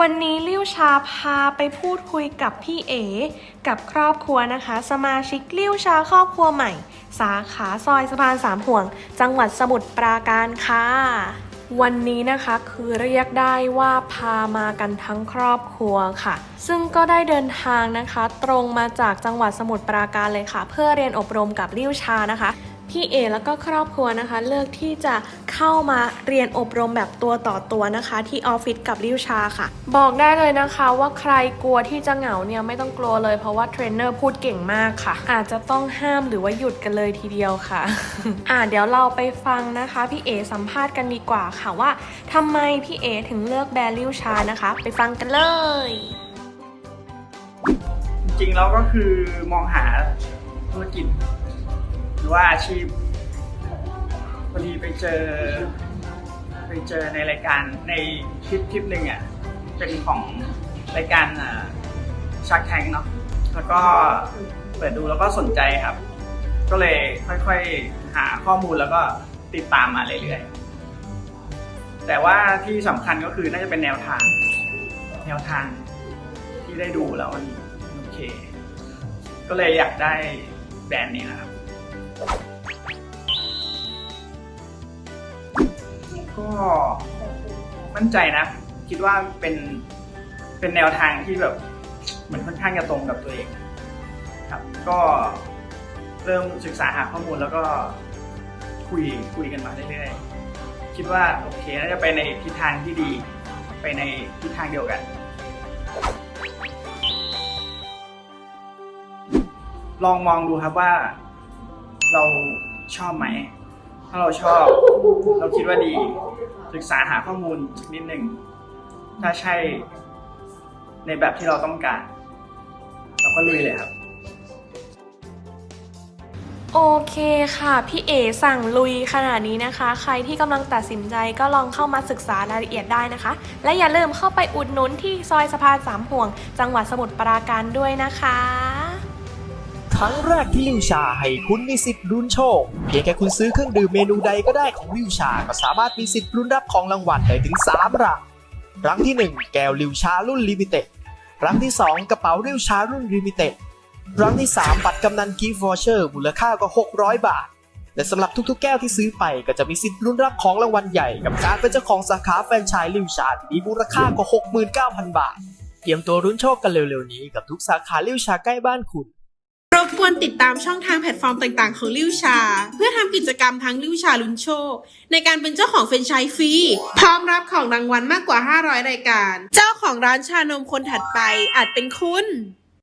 วันนี้ลิวชาพาไปพูดคุยกับพี่เอกับครอบครัวนะคะ สมาชิกลิวชาครอบครัวใหม่ สาขาซอยสะพานสามห่วง จังหวัดสมุทรปราการค่ะ วันนี้นะคะคือเรียกได้ว่าพามากันทั้งครอบครัวค่ะ ซึ่งก็ได้เดินทางนะคะ ตรงมาจากจังหวัดสมุทรปราการเลยค่ะ เพื่อเรียนอบรมกับลิวชานะคะ พี่เอแล้วก็ครอบครัวนะคะ เลือกที่จะเข้ามาเรียนอบรมแบบตัวต่อตัวนะคะ ที่ออฟฟิศกับลิวชาค่ะ บอกได้เลยนะคะว่าใครกลัวที่จะเหงาเนี่ยไม่ต้องกลัวเลยเพราะว่าเทรนเนอร์พูดเก่งมากค่ะ อาจจะต้องห้ามหรือว่าหยุดกันเลยทีเดียวค่ะ อ่าเดี๋ยวเราไปฟังนะคะพี่เอสัมภาษณ์กันดีกว่าค่ะว่าทำไมพี่เอถึงเลือกแบริวชานะคะ ไปฟังกันเลย จริงแล้วก็คือมองหา ธุรกิจ หรือว่าอาชีพพอดีไปเจอ ไปเจอในรายการในคลิปคลิปหนึ่งอะเป็นของรายการชักแทงเนาะแล้วก็เปิดดูแล้วก็สนใจครับ ก็เลยค่อยๆ หาข้อมูลแล้วก็ติดตามมาเรื่อยๆ แต่ว่าที่สำคัญก็คือน่าจะเป็นแนวทาง แนวทางที่ได้ดูแล้วมันโอเค ก็เลยอยากได้ แบรนด์นี้นะครับ ก็มั่นใจนะ คิดว่าเป็นเป็นแนวทางที่แบบเหมือนค่อนข้างจะตรงกับตัวเองครับ ก็เริ่มศึกษาหาข้อมูลแล้วก็คุยคุยกันมาเรื่อยๆ คิดว่าโอเคน่าจะไปในทิศทางที่ดี ไปในทิศทางเดียวกัน ลองมองดูครับว่า เราชอบไหม ถ้าเราชอบ เราคิดว่าดี ศึกษาหาข้อมูลสักนิดหนึ่ง ถ้าใช่ในแบบที่เราต้องการ เราก็ลุยเลยครับ โอเคค่ะ พี่เอสั่งลุยขนาดนี้นะคะ ใครที่กำลังตัดสินใจก็ลองเข้ามาศึกษารายละเอียดได้นะคะ และอย่าลืมเข้าไปอุดหนุนที่ซอยสะพานสามห่วง จังหวัดสมุทรปราการด้วยนะคะ ครั้งแรกที่ลิวชาให้คุณมีสิทธิ์ลุ้นโชค เพียงแค่คุณซื้อเครื่องดื่มเมนูใดก็ได้ของลิวชา ก็สามารถมีสิทธิ์ลุ้นรับของรางวัลได้ถึง3รางรั้งที่ 1 แก้วลิวชารุ่นลิมิเต็ดรั้งที่ 2 กระเป๋าลิวชารุ่นลิมิเต็ดรั้งที่ 3 บัตรกำนันกิฟต์วอเชอร์มูลค่ากว่า600 บาท และสำหรับทุกๆ แก้วที่ซื้อไปก็จะมีสิทธิ์ลุ้นรับของรางวัลใหญ่กับการเป็นเจ้าของสาขาแฟรนไชส์ลิวชาที่มีมูลค่ากว่า69,000 บาท เตรียมตัวลุ้นโชคกันเร็วๆนี้กับทุกสาขาลิวชาใกล้บ้านคุณ รบกวนติดตามช่องทางแพลตฟอร์มต่างๆ ของลิวชา เพื่อทำกิจกรรมทั้งลิวชาลุ้นโชคในการเป็นเจ้าของเฟรนไชส์ฟรีพร้อมรับของรางวัลมากกว่า 500 รายการ เจ้าของร้านชานมคนถัดไปอาจเป็นคุณ